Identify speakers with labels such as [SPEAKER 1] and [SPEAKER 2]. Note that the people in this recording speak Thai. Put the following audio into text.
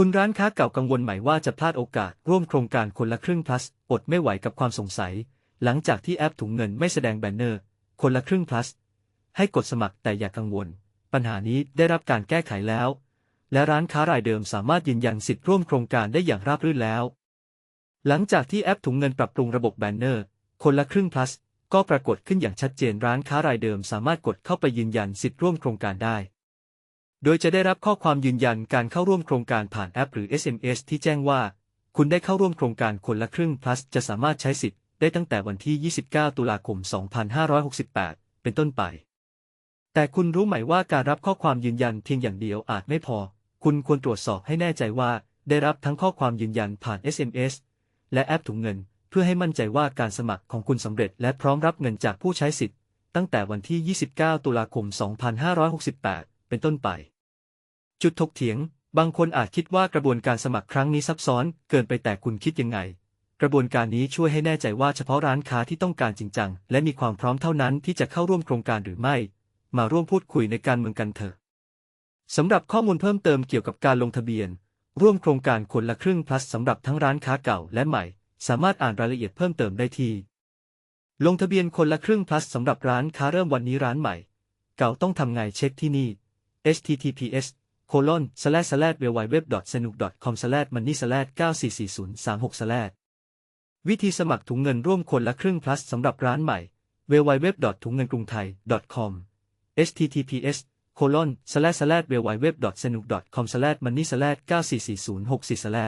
[SPEAKER 1] คุณร้านค้าเก่ากังวลไหมว่าจะพลาดโอกาสร่วมโครงการคนละครึ่ง plus อดไม่ไหวกับความสงสัย หลังจากที่แอปถุงเงินไม่แสดงแบนเนอร์ คนละครึ่ง plus ให้กดสมัครแต่อย่ากกังวล ปัญหานี้ได้รับการแก้ไขแล้ว และร้านค้ารายเดิมสามารถยืนยันสิทธิ์ร่วมโครงการได้อย่างราบรื่นแล้ว หลังจากที่แอปถุงเงินปรับปรุงระบบแบนเนอร์ คนละครึ่ง plus ก็ปรากฏขึ้นอย่างชัดเจนร้านค้ารายเดิมสามารถกดเข้าไปยืนยันสิทธิ์ร่วมโครงการได้ โดยจะได้รับข้อความยืนยันการเข้าร่วมโครงการผ่านแอปหรือ SMS ที่แจ้งว่า คุณได้เข้าร่วมโครงการคนละครึ่ง plus จะสามารถใช้สิทธิ์ได้ตั้งแต่วันที่ 29 ตุลาคม 2568 เป็นต้นไป แต่คุณรู้ไหมว่าการรับข้อความยืนยันเพียงอย่างเดียวอาจไม่พอ คุณควรตรวจสอบให้แน่ใจว่า ได้รับทั้งข้อความยืนยันผ่าน SMS และแอปถุงเงิน เพื่อให้มั่นใจว่าการสมัครของคุณสำเร็จ และพร้อมรับเงินจากผู้ใช้สิทธิ์ ตั้งแต่วันที่ 29 ตุลาคม 2568 เป็นต้นไป จุดถกเถียง บางคนอาจคิดว่ากระบวนการสมัครครั้งนี้ซับซ้อนเกินไปแต่คุณคิดยังไง กระบวนการนี้ช่วยให้แน่ใจว่าเฉพาะร้านค้าที่ต้องการจริงจัง และมีความพร้อมเท่านั้นที่จะเข้าร่วมโครงการหรือไม่ มาร่วมพูดคุยในการเมืองกันเถอะสำหรับข้อมูลเพิ่มเติมเกี่ยวกับการลงทะเบียน ร่วมโครงการคนละครึ่ง plus สำหรับทั้งร้านค้าเก่าและใหม่ สามารถอ่านรายละเอียดเพิ่มเติมได้ที่ ลงทะเบียนคนละครึ่ง plus สำหรับร้านค้าเริ่มวันนี้ร้านใหม่ เก่าต้องทำไงเช็คที่นี่ https colon slash slash www senuk com slash money slash 944036 s l a วิธีสมัครถุงเงินร่วมคนละครึ่ง plus สำหรับร้านใหม่ www ถุงเงินกรุงไทย com https colon slash slash www senuk com slash money slash 944064 s l a